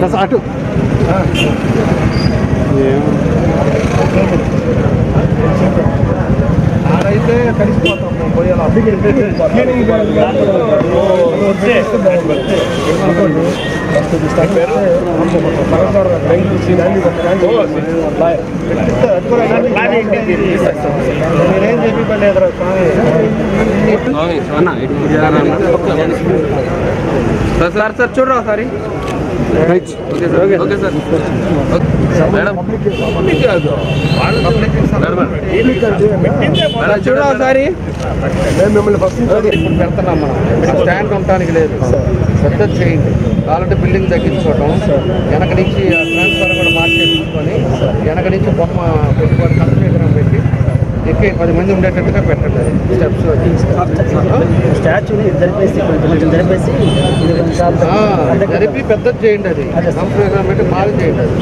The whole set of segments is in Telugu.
That's Artu. Ah. Yeah. ఆడైతే కలిసిపోతాం మీరేం చెప్పి పర్లేదురా స్వామి సార్ సార్ చూడరా ఒకసారి? Right okay sir. మేడం మేము మిమ్మల్ని ఫస్ట్ ఇప్పుడు పెడుతున్నాం మనం. స్టాండ్ ఉండటానికి లేదు. పెద్దది చేయండి కావాలంటే బిల్డింగ్ తగ్గించుకోవటం. వెనక నుంచి ట్రాన్స్ఫర్ కూడా మార్చేసుకొని వెనక నుంచి బొమ్మ పెట్టుబడి కన్స్ట్రక్షన్ పెట్టి ఎక్కి పది మంది ఉండేటట్టుగా పెట్టండి స్టెప్స్ స్టాచ్యూని జరిపేసి కొంచెం జరిపేసి జరిపి పెద్దది చేయండి అది. పెట్టి మాది చేయండి అది.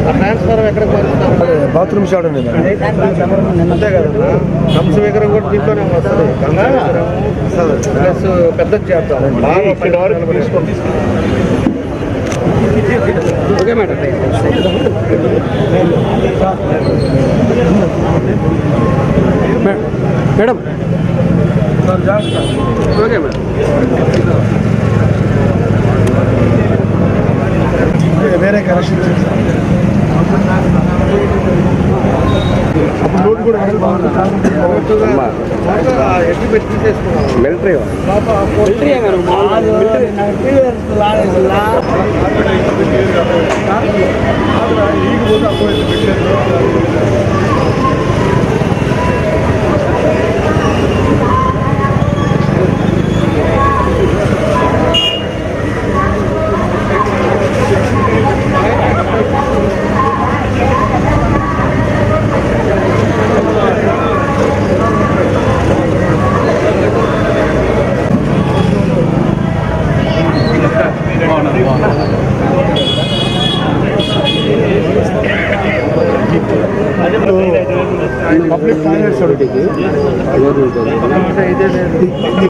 ఆ ట్రాన్స్ఫర్ ఎక్కడికి మారుస్తారు బాత్రూమ్ షాట్ ఉంది అంతే కదా. హంస విగ్రహం కూడా దీంట్లోనే వస్తుంది. ప్లస్ పెద్దది బాగా తీసుకోండి okay madam. Madam okay madam వేరే కనెక్షన్ అప్పుడు రోడ్ కూడా వెనక బాగుంటుంది ఎట్టి పెట్టి చేసుకున్నాం military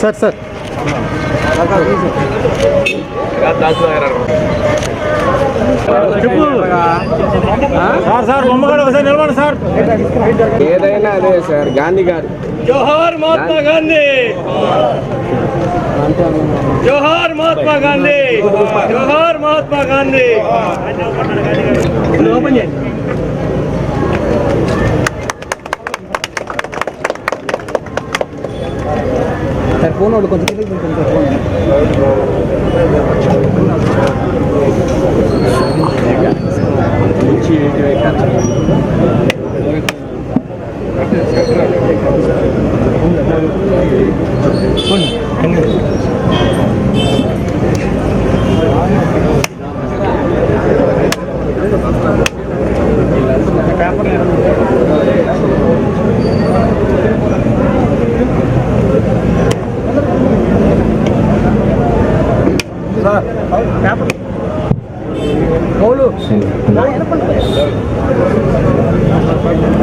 sir sir. Sir sir బొమ్మగారు ఒకసారి నిలబడి సార్. ఏదైనా అదే సార్ గాంధీ గారు. జోహార్ మహాత్మా గాంధీ. జోహార్ మహాత్మా గాంధీ. జోహార్ మహాత్మా గాంధీ ఫోన్ వాళ్ళు కొంచెం కిందకి దించండి సార్ ఫోన్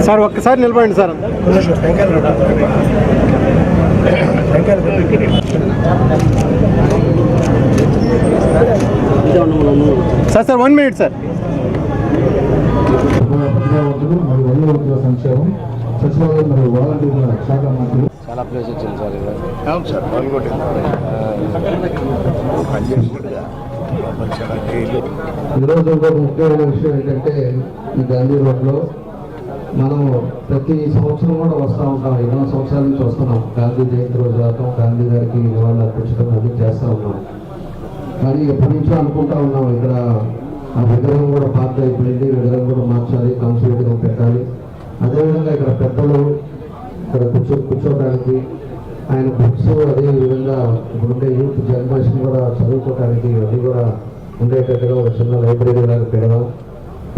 సార్. ఒక్కసారి నిలబడండి sir sir sir one minute sir ప్రజావంతులు మరియు వల్ల ఉద్యోగ సంక్షేమం సచివాలయం మరియు వాలంటీర్ల శాఖ మంత్రులు చాలా ప్లేస్ వచ్చింది సార్ ఇక్కడ అవును సార్. పాల్గొంటే ఈరోజు ఒక ముఖ్యమైన విషయం ఏంటంటే ఈ గాంధీ రోడ్లో మనం ప్రతి సంవత్సరం కూడా వస్తూ ఉంటాం ఎన్నో సంవత్సరాల నుంచి వస్తున్నాం. గాంధీ జయంతి రోజు రావటం గాంధీ గారికి నివాళులు అర్పించడం అన్ని చేస్తూ ఉన్నాం. కానీ ఎప్పటి నుంచో అనుకుంటా ఉన్నాం ఇక్కడ ఆ విగ్రహం కూడా పాత అయిపోయింది విగ్రహం కూడా మార్చాలి కంసు విగ్రహం పెట్టాలి. అదేవిధంగా ఇక్కడ పెద్దలు ఇక్కడ కూర్చో కూర్చోడానికి ఆయన బుక్స్ అదే విధంగా ఇప్పుడుండే యూత్ జనరేషన్ కూడా చదువుకోవడానికి అవి కూడా ఉండేటట్టుగా ఒక చిన్న లైబ్రరీ లాగా పెడదాం.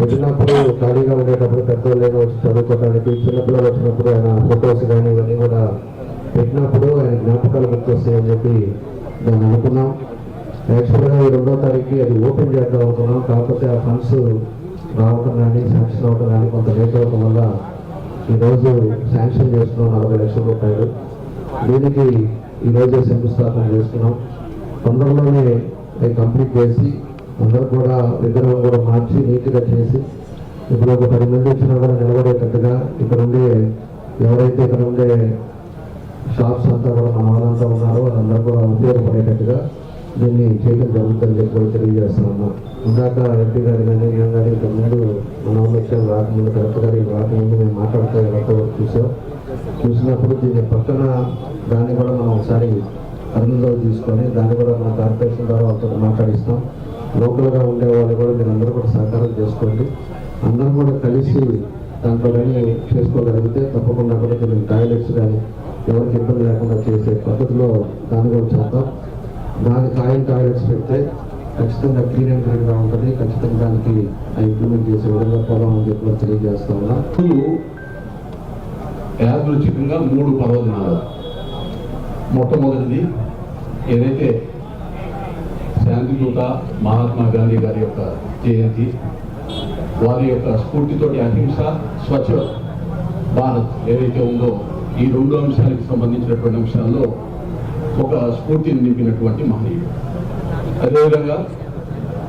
వచ్చినప్పుడు ఖాళీగా ఉండేటప్పుడు పెద్దవాళ్ళు వచ్చి చదువుకోవడానికి చిన్నపిల్లలు వచ్చినప్పుడు ఆయన ఫొటోస్ కానీ ఇవన్నీ కూడా పెట్టినప్పుడు ఆయన జ్ఞాపకాలు గుర్తొస్తాయని చెప్పి దాన్ని అనుకున్నాం. యాక్చువల్గా ఈ రెండో తారీఖుకి అది ఓపెన్ చేద్దాం అనుకున్నాం. కాకపోతే ఆ ఫండ్స్ రావటం కానీ శాంక్షన్ అవ్వటం కానీ కొంత లేట్ అవ్వటం వల్ల ఈరోజు శాంక్షన్ చేస్తున్నాం నలభై లక్షల రూపాయలు. దీనికి ఈరోజే శంకుస్థాపన చేస్తున్నాం. తొందరలోనే కంప్లీట్ చేసి అందరూ కూడా విగ్రహం కూడా మార్చి నీట్గా చేసి ఇప్పుడు ఒక పది మంది వచ్చినా కూడా నిలబడేటట్టుగా ఇక్కడ ఉండే ఎవరైతే ఇక్కడ ఉండే షాప్స్ అంతా కూడా మన వాళ్ళంతా ఉన్నారో వాళ్ళందరూ కూడా ఉపయోగపడేటట్టుగా దీన్ని చేయడం జరుగుతుందని చెప్పి కూడా తెలియజేస్తా ఉన్నాం ఇందాక ఎంపీ గారు కానీ నేను కానీ ఇంతకుముందు ముందు మన విషయాలు రాకముందు కలెక్టర్ గారి రాకముందు మేము మాట్లాడుతూ ఎవరితో చూసాం. చూసినప్పుడు దీని పక్కన దాన్ని కూడా మనం ఒకసారి పరిగణలో తీసుకొని దాన్ని కూడా మన కార్పొరేషన్ ద్వారా వాళ్ళతో మాట్లాడిస్తాం. లోకల్గా ఉండే వాళ్ళు కూడా మీరు అందరూ కూడా సహకారం చేసుకోండి. అందరం కూడా కలిసి దాంట్లో కానీ చేసుకోగలిగితే తప్పకుండా కూడా కొన్ని టాయిలెట్స్ కానీ ఎవరికి ఇబ్బంది లేకుండా చేసే పద్ధతిలో దాన్ని కూడా చేద్దాం. దానికి కాయం టాయిలెట్స్ పెడితే ఖచ్చితంగా క్లీన్ అండ్ క్లీన్గా ఉంటుంది. ఖచ్చితంగా దానికి ఇంప్లిమెంట్ చేసే విధంగా పోదామని చెప్పి తెలియజేస్తా ఉన్నా. యాదృచ్ఛికంగా మూడు పర్వదినాలు. మొట్టమొదటిది ఏదైతే శాంతిదూత మహాత్మా గాంధీ గారి యొక్క జయంతి వారి యొక్క స్ఫూర్తితోటి అహింస స్వచ్ఛ భారత్ ఏదైతే ఉందో ఈ రెండు అంశాలకు సంబంధించినటువంటి అంశాల్లో ఒక స్ఫూర్తిని నింపినటువంటి మహనీయుడు. అదేవిధంగా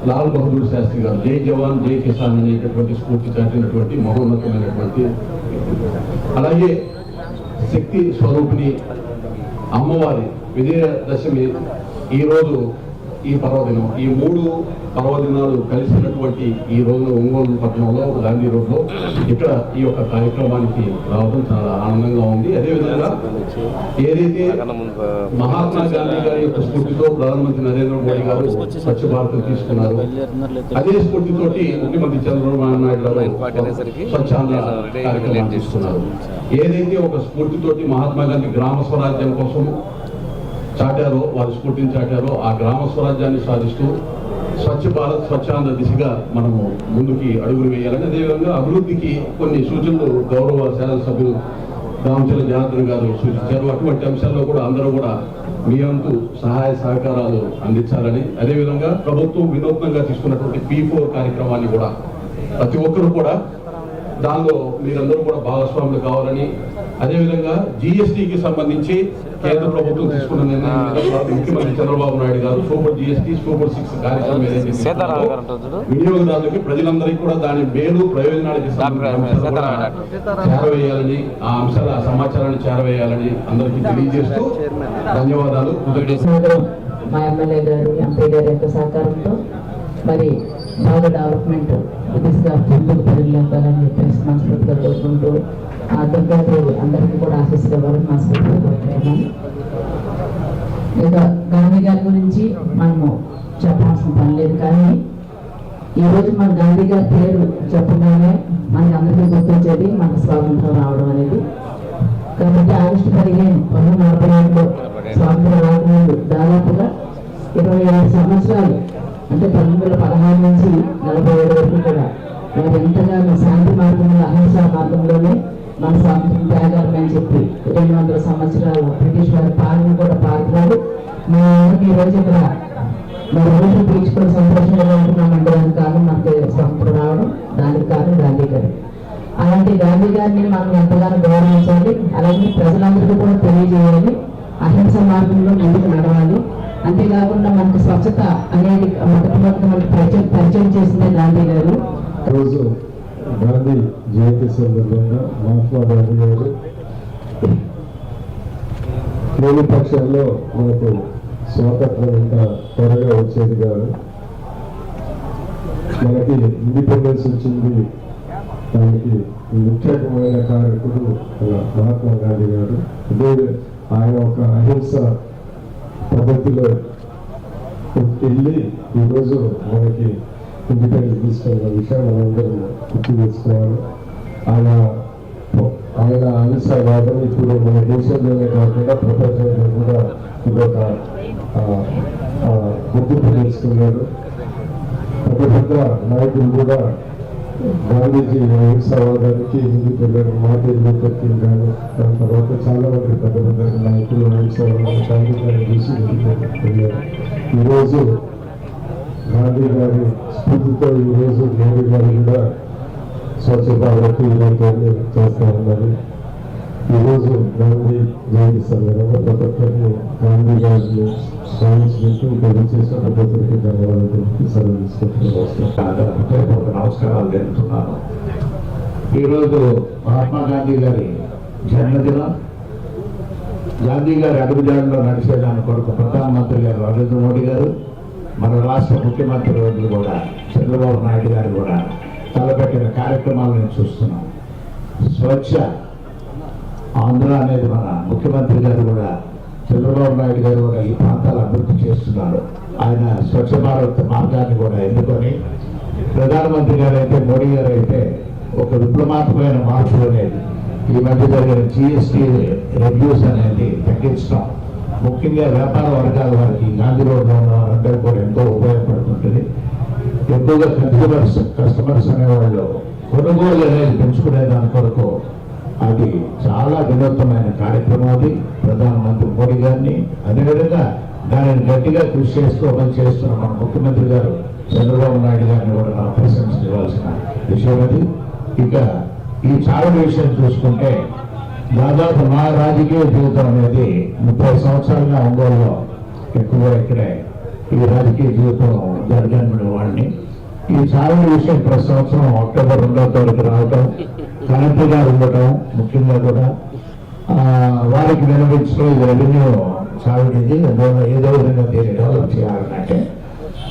లాల్ బహదూర్ శాస్త్రి గారు జై జవాన్ జై కిసాన్ అనేటటువంటి స్ఫూర్తి చాటినటువంటి మహోన్నతమైనటువంటి అలాగే శక్తి స్వరూపిణి అమ్మవారి విజయదశమి ఈరోజు ఈ పర్వదినం ఈ మూడు పర్వదినాలు కలిసినటువంటి ఈ రోజు ఒంగోలు పట్టణంలో గాంధీ రోడ్లో ఇక్కడ ఈ యొక్క కార్యక్రమానికి రావడం చాలా ఆనందంగా ఉంది. అదేవిధంగా ఏదైతే మహాత్మా గాంధీ గారి యొక్క స్ఫూర్తితో ప్రధానమంత్రి నరేంద్ర మోడీ గారు స్వచ్ఛ భారత్ తీసుకున్నారు అదే స్ఫూర్తితోటి ముఖ్యమంత్రి చంద్రబాబు నాయుడు గారు స్వచ్ఛాంధ్ర కార్యక్రమాన్ని తీసుకున్నారు ఏదైతే ఒక స్ఫూర్తితోటి మహాత్మా గాంధీ గ్రామ స్వరాజ్యం కోసం చాటారో వారి స్ఫూర్తిని చాటారో ఆ గ్రామ స్వరాజ్యాన్ని సాధిస్తూ స్వచ్ఛ భారత్ స్వచ్ఛాంధ్ర దిశగా మనము ముందుకి అడుగులు వేయాలని అదేవిధంగా అభివృద్ధికి కొన్ని సూచనలు గౌరవ శాసనసభ్యులు దామచల జనార్దన్ గారు సూచించారు. అటువంటి అంశాల్లో కూడా అందరూ కూడా మీ అంతు సహాయ సహకారాలు అందించాలని అదేవిధంగా ప్రభుత్వం వినూత్నంగా తీసుకున్నటువంటి పీ ఫోర్ కార్యక్రమాన్ని కూడా ప్రతి ఒక్కరు కూడా దానిలో మీరందరూ కూడా భాగస్వాములు కావాలని అదేవిధంగా జిఎస్టికి సంబంధించి కేంద్ర ప్రభుత్వం తీసుకున్న నిర్ణయం ముఖ్యమంత్రి చంద్రబాబు నాయుడు గారు సూపర్ జిఎస్టి సూపర్ సిక్స్ కార్యక్రమం వినియోగదారులకి ప్రజలందరికీ కూడా దాని మేలు ప్రయోజనాలకి చేరవేయాలని ఆ అంశాల ఆ సమాచారాన్ని చేరవేయాలని అందరికీ తెలియజేస్తూ ధన్యవాదాలు. మా ఎమ్మెల్యే గారు ఎంపీ గారి యొక్క సహకారంతో మరి బాగా డెవలప్మెంట్ దిశగా ముందుకు పరిగెత్తాలని చెప్పేసి మనస్ఫూర్తిగా కోరుకుంటూ దుర్గాదేవి అందరికీ కూడా ఆశిస్తున్నారు మా ఇక గాంధీ గారి గురించి మనము చెప్పాల్సిన పని లేదు కానీ ఈ రోజు మన గాంధీ గారి పేరు చెప్పగానే మనకి అందరికీ గుర్తొచ్చేది మనకు స్వాతంత్రం రావడం అనేది. కాబట్టి ఆగస్టు పదిహేను పంతొమ్మిది నలభై ఏడులో స్వాతంత్రం రాకముందు దాదాపుగా ఇరవై ఏడు సంవత్సరాలు అంటే పంతొమ్మిది వందల పదహారు నుంచి నలభై ఏడు వరకు కూడా వారు ఎంతగానో శాంతి మార్గంలో అహింసా మార్గంలోనే మన స్వాతంత్రం త్యాగాలని చెప్పి రెండు వందల సంవత్సరాలు బ్రిటిష్ వారి పాలన కూడా పాల్గొన్నారు మా ఈరోజు ఈ రోజు ఇక్కడ మరి రోజు పీల్చుకొని సంతోషంగా ఉంటున్నామంటే దానికి కారణం మనకి స్వాతంత్రం రావడం దానికి కారణం గాంధీ గారు. అలాంటి గాంధీ గారిని మనం ఎంతగానో గౌరవించాలి. అలాగే ప్రజలందరికీ కూడా తెలియజేయాలి. అహింస మార్గంలో ముందుకు నడవాలి. అంతేకాకుండా మనకు స్వచ్ఛత అనేది మొట్టమొదటి మనకి పరిచయం పరిచయం చేసిందే గాంధీ గారు. రోజు గాంధీ జయంతి సందర్భంగా మహాత్మా గాంధీ గారు లేని పక్షంలో మనకు స్వాతంత్రం ఇంత త్వరగా వచ్చేది కాదు. మనకి ఇండిపెండెన్స్ వచ్చింది. దానికి ముఖ్యమైన కారకుడు మహాత్మా గాంధీ గారు. అదే ఆయన ఒక అహింస పద్ధతిలో వెళ్ళి ఈరోజు మనకి ఇండిపెండెన్స్ తీసుకున్న విషయం మనందరం గుర్తు తెచ్చుకోవాలి ఆయన ఆయన అహింసవాదం ఇప్పుడు మన దేశంలోనే కాకుండా ప్రపంచంలో కూడా ఇదొక ఆ, గుర్తింపు తెచ్చుకున్నారు పెద్ద పెద్ద నాయకులు కూడా గాంధీజీ అహింసవాదానికి ముందుకు వెళ్ళారు మార్టిన్ లూథర్ కింగ్ కానీ దాని తర్వాత చాలా మంది పెద్ద పెద్ద నాయకులు అహింసవాదాన్ని గాంధీ గారిని చూసి ముందుకు వెళ్ళారు ఈరోజు గాంధీ గారి స్ఫూర్తితో ఈరోజు మోడీ గారు కూడా స్వచ్ఛ భారత్ ఇలాంటివన్నీ చేస్తూ ఉన్నారు. ఈరోజు గాంధీ జయంతి సందర్భంగా ప్రతి ఒక్కరిని గాంధీ గారిని నమస్కారాలు తెలుపుతున్నాను ఈరోజు మహాత్మా గాంధీ గారి జన్మదినం. గాంధీ గారి అడుగుజాడలో నడిచేదాని కొరకు ప్రధానమంత్రి గారు నరేంద్ర మోడీ గారు మన రాష్ట్ర ముఖ్యమంత్రి వర్యులు కూడా చంద్రబాబు నాయుడు గారు కూడా తలపెట్టిన కార్యక్రమాలను చూస్తున్నాం స్వచ్ఛ ఆంధ్ర అనేది మన ముఖ్యమంత్రి గారు కూడా చంద్రబాబు నాయుడు గారు కూడా ఈ ప్రాంతాలు అభివృద్ధి చేస్తున్నారు. ఆయన స్వచ్ఛ భారత్ మార్గాన్ని కూడా ఎన్నుకొని ప్రధానమంత్రి గారు అయితే మోడీ గారు అయితే ఒక విప్లవాత్మకమైన మార్పు అనేది ఈ మధ్య జరిగిన జిఎస్టీ రెడ్యూస్ అనేది తగ్గించడం ముఖ్యంగా వ్యాపార వర్గాల వారికి గాంధీ రోడ్లో ఉన్న వారందరూ కూడా ఎంతో ఉపయోగపడుతుంటుంది. ఎక్కువగా కస్టమర్స్ కస్టమర్స్ అనేవాళ్ళు కొనుగోలు అనేది పెంచుకునే దాని కొరకు అది చాలా వినూత్నమైన కార్యక్రమం అది. ప్రధానమంత్రి మోడీ గారిని అదేవిధంగా దానిని గట్టిగా కృషి చేస్తూ అమలు చేస్తున్న మన ముఖ్యమంత్రి గారు చంద్రబాబు నాయుడు గారిని కూడా మనం ప్రశంసించవలసిన విషయం అది. ఇక ఈ చాలా విషయం చూసుకుంటే దాదాపు నా రాజకీయ జీవితం అనేది ముప్పై సంవత్సరాలుగా ఒంగోలులో ఎక్కువ ఇక్కడే ఈ రాజకీయ జీవితం జరగని వాడిని. ఈ చాలా విషయం ప్రతి సంవత్సరం అక్టోబర్ రెండవ తారీఖు రావటం కలెక్టర్ గారు ఉండటం ముఖ్యంగా కూడా. వారికి వినిపించడం ఇది రెవెన్యూ చావిడిది ఏదో విధంగా దీన్ని డెవలప్ చేయాలంటే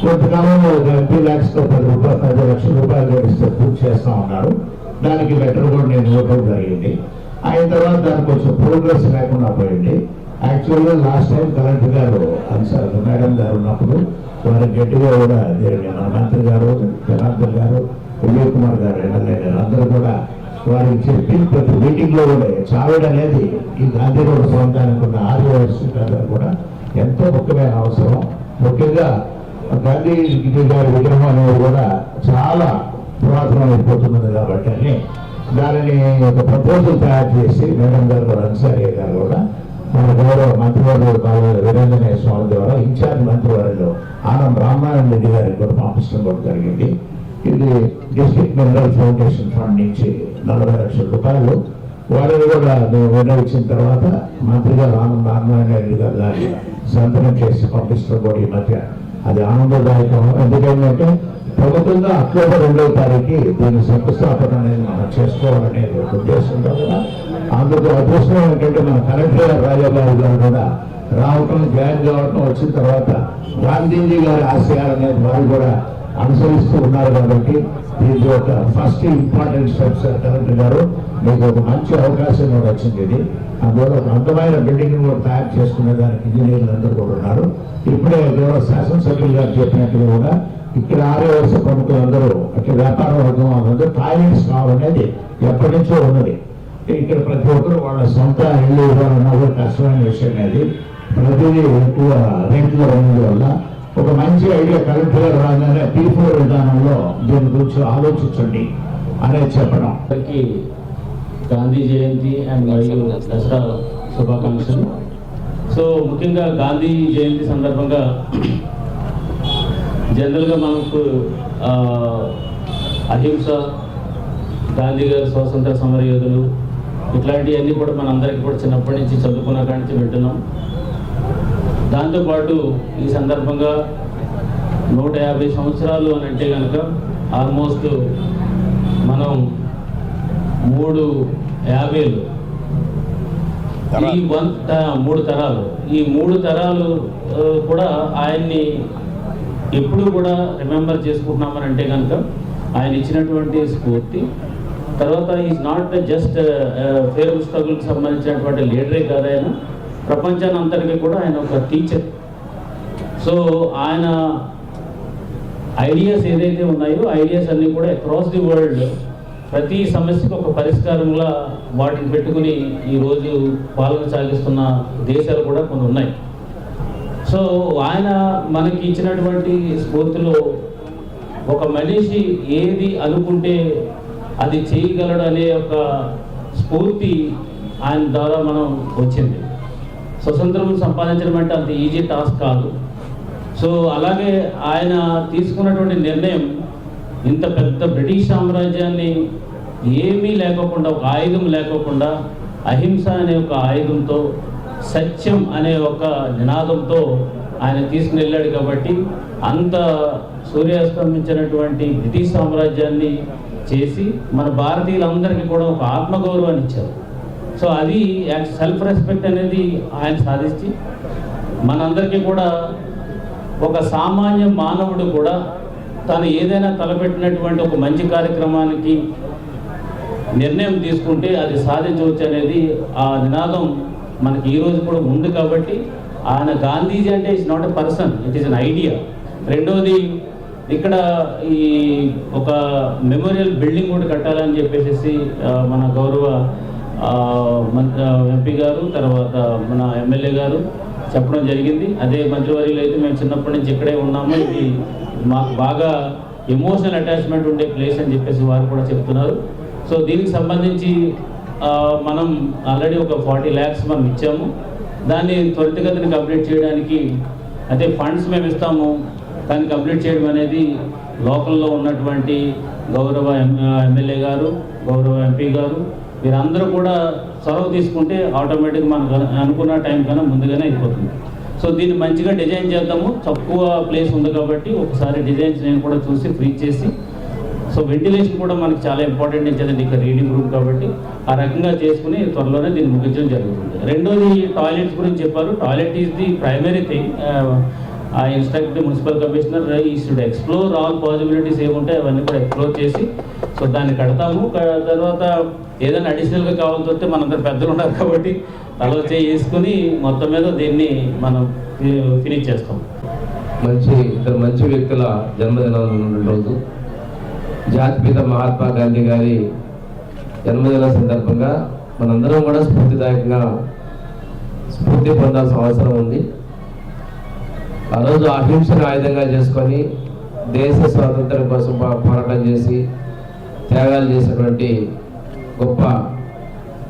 కొంతకాలంలో ఒక ఎంపీ ల్యాక్స్తో పది రూపాయలు పది లక్షల రూపాయలు గడిస్తే పూర్తి చేస్తా ఉన్నారు. దానికి లెటర్ కూడా నేను ఇవ్వడం జరిగింది. అయిన తర్వాత దానికి కొంచెం ప్రోగ్రెస్ లేకుండా పోయింది. యాక్చువల్గా లాస్ట్ టైం కలెక్టర్ గారు అన్సార్ మేడం గారు ఉన్నప్పుడు వారి గట్టిగా కూడా దీన్ని మంత్రి గారు జనార్దన్ గారు విజయ్ కుమార్ గారు ఎమ్మెల్యే గారు అందరూ కూడా వారికి చెప్పి ప్రతి మీటింగ్లో కూడా చావిడ అనేది ఈ గాంధీ రోడ్ ప్రాంతానికి ఉన్న ఆదివాసీ కూడా ఎంతో ముఖ్యమైన అవసరం. ముఖ్యంగా గాంధీ గారి విగ్రహం అనేది కూడా చాలా పురాతనం అయిపోతున్నది కాబట్టి అని దానిని ఒక ప్రపోజల్ తయారు చేసి మేడం గారు కూడా అన్సారీ గారు కూడా. మన గౌరవ మంత్రివర్యులు కావాలి వీరేంద్రనాయ స్వామి ద్వారా ఇన్ఛార్జ్ మంత్రివర్యులు ఆనంద్ రామారాయణ రెడ్డి గారికి కూడా పంపించడం కూడా జరిగింది. ఇది డిస్ట్రిక్ట్ మినరల్ ఫౌండేషన్ ఫండ్ నుంచి నలభై లక్షల రూపాయలు. వాళ్ళని కూడా మేము విన్నవించిన తర్వాత మంత్రిగా గారు ఆనంద్ నారాయణ రెడ్డి గారు దాన్ని సంతనం చేసి పంపిస్తూ కూడా ఈ మధ్య అది ఆనందదాయకం. ఎందుకంటే ప్రభుత్వంగా అక్టోబర్ రెండవ తారీఖు దీని శంకుస్థాపన అనేది మనం చేసుకోవాలనే ఒక ఉద్దేశంతో కూడా అందుకు అదృష్టం ఏంటంటే మన కలెక్టర్ గారు రాజాబాబు గారు కూడా రావటం జాయిన్ కావటం వచ్చిన తర్వాత గాంధీజీ గారి ఆశయాలు అనేది వారు కూడా అనుసరిస్తూ ఉన్నారు కాబట్టి దీనికి ఒక ఫస్ట్ ఇంపార్టెంట్ స్టెప్స్ కలెక్టర్ గారు మీకు ఒక మంచి అవకాశం కూడా వచ్చింది ఇది. అందువల్ల ఒక అందమైన బిల్డింగ్ కూడా తయారు చేసుకునే దానికి ఇంజనీర్లు అందరూ కూడా ఉన్నారు. ఇప్పుడే గౌరవ శాసనసభ్యులు గారు చెప్పినట్టుగా కూడా ఇక్కడ ఆరే వర్ష ప్రముఖులందరూ అట్లా వ్యాపార వర్గం వాళ్ళందరూ టాయిలెట్స్ కావాలనేది ఎప్పటి నుంచో ఉన్నది. ఇక్కడ ప్రతి ఒక్కరు వాళ్ళ సొంత ఇల్లు ఇవ్వాలన్నా కూడా కష్టమైన విషయం అనేది ప్రతిదీ ఎక్కువ రేట్లో ఉన్నది వల్ల ఒక మంచి ఐడియా కలెక్టర్ రాగానే పీ ఫోర్ విధానంలో దీని గురించి ఆలోచించండి అనేది చెప్పడం. అందరికీ గాంధీ జయంతి అండ్ మరియు దసరా శుభాకాంక్షలు. సో ముఖ్యంగా గాంధీ జయంతి సందర్భంగా జనరల్గా మనకు అహింస గాంధీ గారు స్వాతంత్ర సమరయోధులు ఇట్లాంటివన్నీ కూడా మనందరికీ కూడా చిన్నప్పటి నుంచి చదువుకున్న కాడి నుంచి వింటున్నాం. దాంతోపాటు ఈ సందర్భంగా నూట యాభై సంవత్సరాలు అని అంటే కనుక ఆల్మోస్ట్ మనం మూడు యాభైలు. ఈ వన్ మూడు తరాలు. ఈ మూడు తరాలు కూడా ఆయన్ని ఎప్పుడు కూడా రిమెంబర్ చేసుకుంటున్నామని అంటే కనుక ఆయన ఇచ్చినటువంటి స్ఫూర్తి. తర్వాత ఈజ్ నాట్ జస్ట్ ఫేర్ పుస్తకులకు సంబంధించినటువంటి లీడరే కాదు ఆయన. ప్రపంచాన్ని కూడా ఆయన ఒక టీచర్ సో ఆయన ఐడియాస్ ఏదైతే ఉన్నాయో ఐడియాస్ అన్నీ కూడా అక్రాస్ ది వరల్డ్ ప్రతి సమస్యకు ఒక పరిష్కారంగా వాటిని పెట్టుకుని ఈరోజు పాలన సాగిస్తున్న దేశాలు కూడా కొన్ని ఉన్నాయి. సో ఆయన మనకి ఇచ్చినటువంటి స్ఫూర్తిలో ఒక మనిషి ఏది అనుకుంటే అది చేయగలడు అనే ఒక స్ఫూర్తి ఆయన ద్వారా మనం వచ్చింది. స్వతంత్రం సంపాదించడం అంటే అంత ఈజీ టాస్క్ కాదు. సో అలాగే ఆయన తీసుకున్నటువంటి నిర్ణయం ఇంత పెద్ద బ్రిటిష్ సామ్రాజ్యాన్ని ఏమీ లేకోకుండా ఒక ఆయుధం లేకోకుండా అహింస అనే ఒక ఆయుధంతో సత్యం అనే ఒక నినాదంతో ఆయన తీసుకుని వెళ్ళాడు కాబట్టి అంత సూర్యాస్తమించినటువంటి బ్రిటిష్ సామ్రాజ్యాన్ని చేసి మన భారతీయులందరికీ కూడా ఒక ఆత్మగౌరవాన్ని ఇచ్చారు. సో అది సెల్ఫ్ రెస్పెక్ట్ అనేది ఆయన సాధించి మనందరికీ కూడా ఒక సామాన్య మానవుడు కూడా తను ఏదైనా తలపెట్టినటువంటి ఒక మంచి కార్యక్రమానికి నిర్ణయం తీసుకుంటే అది సాధించవచ్చు అనేది ఆ నినాదం మనకి ఈరోజు కూడా ఉంది కాబట్టి ఆయన గాంధీజీ అంటే it's not a person it is an idea రెండోది ఇక్కడ ఈ ఒక మెమోరియల్ బిల్డింగ్ కూడా కట్టాలని చెప్పేసి మన గౌరవ మంత్రి ఎంపీ గారు తర్వాత మన ఎమ్మెల్యే గారు చెప్పడం జరిగింది. అదే మంత్రివర్యులు అయితే మేము చిన్నప్పటి నుంచి ఇక్కడే ఉన్నాము. ఇది మాకు బాగా ఎమోషనల్ అటాచ్మెంట్ ఉండే ప్లేస్ అని చెప్పేసి వారు కూడా చెప్తున్నారు. సో దీనికి సంబంధించి మనం ఆల్రెడీ ఒక ఫార్టీ ల్యాక్స్ మనం ఇచ్చాము. దాన్ని త్వరితగతిని కంప్లీట్ చేయడానికి అదే ఫండ్స్ మేము ఇస్తాము. దాన్ని కంప్లీట్ చేయడం అనేది లోకల్లో ఉన్నటువంటి గౌరవ ఎం- ఎమ్మెల్యే గారు గౌరవ ఎంపీ గారు మీరందరూ కూడా చొరవ తీసుకుంటే ఆటోమేటిక్గా మనకు అనుకున్న టైం కన్నా ముందుగానే అయిపోతుంది. సో దీన్ని మంచిగా డిజైన్ చేద్దాము. తక్కువ ప్లేస్ ఉంది కాబట్టి ఒకసారి డిజైన్స్ నేను కూడా చూసి ఫ్రీ చేసి సో వెంటిలేషన్ కూడా మనకి చాలా ఇంపార్టెంట్ ఇచ్చేదండి ఇక్కడ రీడింగ్ రూమ్ కాబట్టి ఆ రకంగా చేసుకుని త్వరలోనే దీన్ని ముగించడం జరుగుతుంది. రెండోది టాయిలెట్స్ గురించి చెప్పారు. Toilet is the primary thing uh instruct municipal commissioner he should explore all possibilities ఏముంటాయి అవన్నీ కూడా ఎక్స్ప్లోర్ చేసి సో దాన్ని కడతాము. తర్వాత ఏదైనా అడిషనల్గా కావాల్సి వస్తే మనందరూ పెద్దలు ఉన్నారు కాబట్టి తలో చేసుకుని మొత్తం మీద దీన్ని మనం ఫినిష్ చేస్తాం. మంచి ఇద్దరు మంచి వ్యక్తుల జన్మదినం ఉన్న రోజు. జాతిపిత మహాత్మా గాంధీ గారి జన్మదిన సందర్భంగా మనందరం కూడా స్ఫూర్తిదాయకంగా స్ఫూర్తి పొందాల్సిన అవసరం ఉంది. ఆ రోజు అహింసను ఆయుధంగా చేసుకొని దేశ స్వాతంత్రం కోసం పోరాటం చేసి త్యాగాలు చేసినటువంటి గొప్ప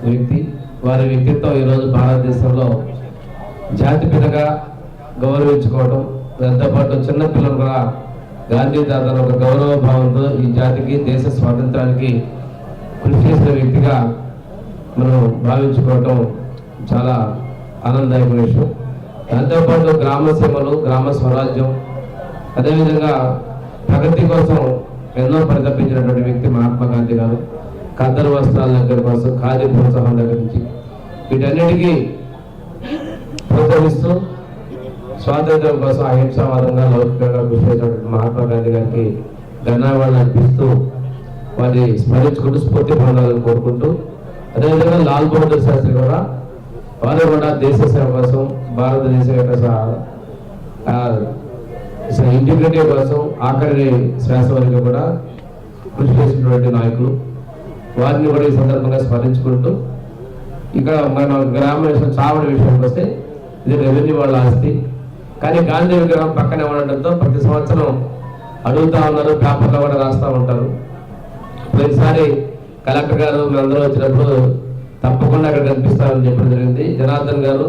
వ్యక్తి. వారి వ్యక్తిత్వం ఈరోజు భారతదేశంలో జాతిపితగా గౌరవించుకోవడం దాంతో పాటు చిన్న పిల్లలు కూడా గాంధీ తాతను ఒక గౌరవ భావంతో ఈ జాతికి దేశ స్వాతంత్రానికి కృషి చేసిన వ్యక్తిగా మనం భావించుకోవటం చాలా ఆనందదాయక విషయం. దాంతోపాటు గ్రామ సీమలు గ్రామ స్వరాజ్యం అదేవిధంగా ప్రగతి కోసం ఎన్నో పరితపించినటువంటి వ్యక్తి మహాత్మా గాంధీ గారు కద్దరు వస్త్రాల దగ్గర కోసం ఖాదీ ప్రోత్సాహం దగ్గర నుంచి. వీటన్నిటికీ ప్రోత్సహిస్తూ స్వాతంత్ర్యం కోసం అహింసావాదంగా లౌకికంగా కృషి చేసినటువంటి మహాత్మా గాంధీ గారికి ధన్యవాదాలు అర్పిస్తూ వారిని స్మరించుకుంటూ స్ఫూర్తి పొందాలని కోరుకుంటూ అదేవిధంగా లాల్ బహదూర్ శాస్త్రి కూడా వారు కూడా దేశ సేవ కోసం భారతదేశం యొక్క సహా- ఇంటిగ్రిటీ కోసం ఆఖరి శ్వాస వరకు కూడా కృషి చేసినటువంటి నాయకులు. వారిని కూడా ఈ సందర్భంగా స్మరించుకుంటూ ఇక్కడ మన గ్రామ విషయం చావడి విషయానికి వస్తే ఇది రెవెన్యూ వాళ్ళ ఆస్తి. కానీ గాంధీ విగ్రహం పక్కనే ఉండడంతో ప్రతి సంవత్సరం అడుగుతా ఉన్నారు పేపర్లో కూడా రాస్తూ ఉంటారు. ప్రతిసారి కలెక్టర్ గారు మీరందరూ వచ్చినప్పుడు తప్పకుండా అక్కడ కనిపిస్తారని చెప్పడం జరిగింది. జనార్దన్ గారు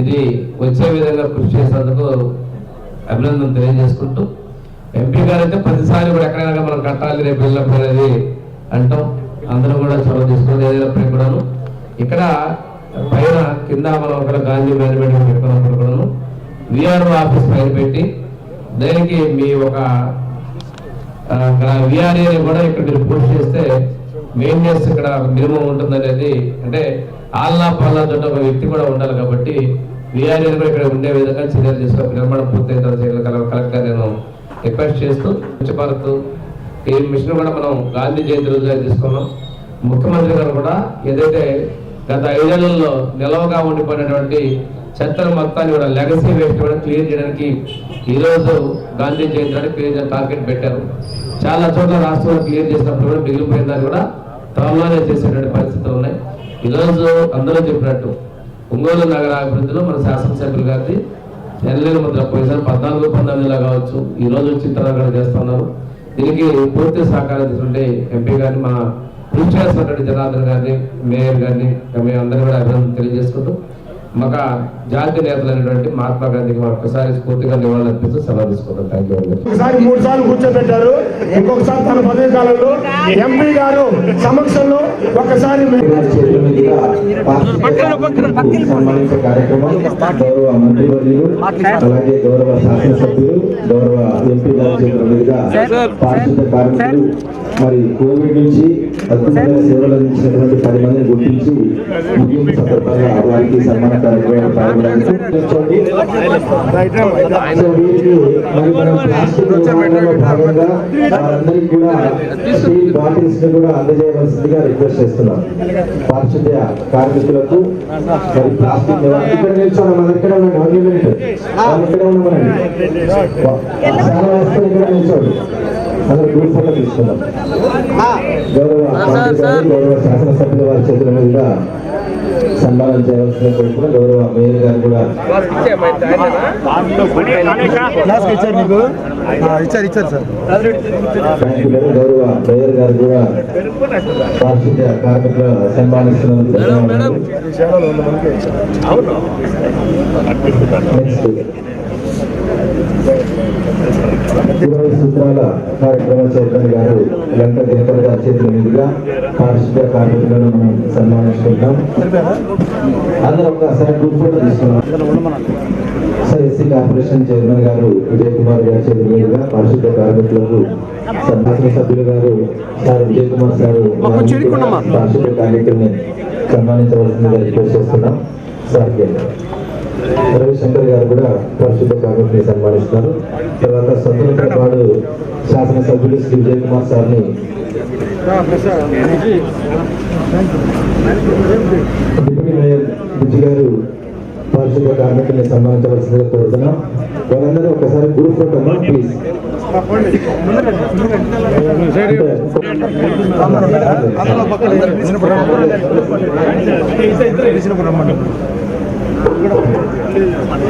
ఇది వచ్చే విధంగా కృషి చేసినందుకు అభినందన తెలియజేసుకుంటూ ఎంపీ గారు అయితే ప్రతిసారి కూడా ఎక్కడైనా మనం కట్టాలి రేపు వెళ్ళినప్పుడు అనేది అంటాం. అందరూ కూడా చొరవ తీసుకుని ఏదైనప్పటికీ కూడాను. ఇక్కడ పైన కింద మనం ఒక గాంధీ మేనేజ్మెంట్ పెట్టుకున్నప్పుడు కూడాను విఆర్ఓ ఆఫీస్ పైన పెట్టి దానికి మీ ఒక విఆర్ఏని కూడా ఇక్కడ మీరు పూర్తి చేస్తే మెయింటెనెన్స్ ఇక్కడ మినిమం ఉంటుంది అనేది అంటే ఆల్నా పాలనా చోట ఒక వ్యక్తి కూడా ఉండాలి కాబట్టి విఆర్ఏ కూడా ఇక్కడ ఉండే విధంగా చర్యలు తీసుకొని నిర్మాణం పూర్తయిన తర్వాత కలెక్టర్ నేను రిక్వెస్ట్ చేస్తూ స్వచ్ఛ భారత్ ఈ మిషన్ కూడా మనం గాంధీ జయంతి రోజుగా తీసుకున్నాం. ముఖ్యమంత్రి గారు కూడా ఏదైతే గత ఐదేళ్ళలో నిలవగా ఉండిపోయినటువంటి చెత్తల మొత్తాన్ని కూడా లెగసీ వేస్ట్ కూడా క్లియర్ చేయడానికి ఈరోజు గాంధీ జయంతి నాడు క్లియర్ టార్గెట్ పెట్టారు. చాలా చోట్ల రాష్ట్రంలో క్లియర్ చేసినప్పుడు కూడా మిగిలిపోయిన దాన్ని కూడా త్వరలోనే చేసేటువంటి పరిస్థితులు ఉన్నాయి. ఈ రోజు అందరూ చెప్పినట్టు ఒంగోలు నగర అభివృద్ధిలో మన శాసనసభ్యులు గారిది ఎనలేని ముద్ర పోయిసారి పద్నాలుగు పంతొమ్మిదిలో కావచ్చు ఈ రోజు చిత్రాలు కూడా చేస్తున్నారు. దీనికి పూర్తి సహకారం తీసుకుంటే ఎంపీ గారిని మా కృషి చేస్తున్నటువంటి జనార్దన్ గారిని మేయర్ గారిని మేము అందరూ కూడా అభినందన తెలియజేసుకుంటూ మాకు జాతీయ నేతలైనటువంటి మహాత్మా గాంధీకి మరొకసారి స్ఫూర్తిగా నివాళులర్పిస్తూ సెలవు తీసుకుంటాం థ్యాంక్ యూ ఒకసారి మూడు సార్లు కూర్చోబెట్టారు. ఇంకొకసారి తన పదవి కాలంలో ఎంపీ గారు సమక్షంలో ఒకసారి సన్మానించే కార్యక్రమం గౌరవ మంత్రివర్యులు అలాగే గౌరవ శాసనసభ్యులు గౌరవ ఎంపీ గారి చేతుల మీదుగా పారిశుద్ధ కార్మికులు మరి కోవిడ్ నుంచి అద్భుతమైన సేవలు అందించినటువంటి పది మందిని గుర్తించి ముగింపు సందర్భంగా వారికి సన్మాన కార్యక్రమాలు కూర్చోండి. సో వీరికి మరి మనం ప్లాస్టిక్ భాగంగా వారందరికీ కూడా స్టీల్ బాటిల్స్ని కూడా అందజేయవలసిందిగా రిక్వెస్ట్ చేస్తున్నాం పారిశుద్ధ్య కార్మికులకు మరి ప్లాస్టిక్ ఇక్కడ నిల్చోండి మన ఇక్కడ ఉండండి వన్ మినిట్ ఇక్కడ ఉండమనండి చాలా ఇక్కడ నిల్చోండి అందరూ గ్రూప్ ఫోటో గౌరవ గౌరవ శాసనసభ్యుల వారి చేతుల మీదుగా సన్మానం చేయవలసిన కోరుకున్న గౌరవ మేయర్ గారు కూడా గౌరవ మేయర్ గారు కూడా పారిశుద్ధ్య కార్మికుల సన్మానిస్తున్నందుకు ధన్యవాదాలు. నెక్స్ట్ ఇరవై సూత్రాల కార్యక్రమ చైర్మన్ గారు లంక దినకర్ గారి చేతుల మీదుగా పారిశుద్ధ్య కార్మికులను మనం సన్మానిస్తున్నాం అందరూ ఒకసారి గ్రూప్ ఫోటో తీసుకున్నాం సార్ ఎస్సీ కార్పొరేషన్ చైర్మన్ గారు విజయ్ కుమార్ గారి చేతుల మీదుగా పారిశుద్ధ్య కార్మికులకు శాసన సభ్యులు గారు సార్ విజయ్ కుమార్ సార్ పారిశుద్ధ్య కార్మికుల్ని సన్మానించవలసిందిగా రిక్వెస్ట్ చేస్తున్నాం. సార్ రవిశంకర్ గారు కూడా పరిశుద్ధ కార్మికుని సన్మానిస్తున్నారు. తర్వాత స్వతంత్ర శాసనసభ్యుడు శ్రీ విజయ్ కుమార్ సార్ని డిప్యూటీ మేయర్ బుజ్జి గారు పరిశుద్ధ కార్మికుల్ని సన్మానించవలసిందిగా కోరుతున్నాం. వాళ్ళందరూ ఒకసారి గ్రూప్ ఫోటో ప్లీజ్ రమ్మని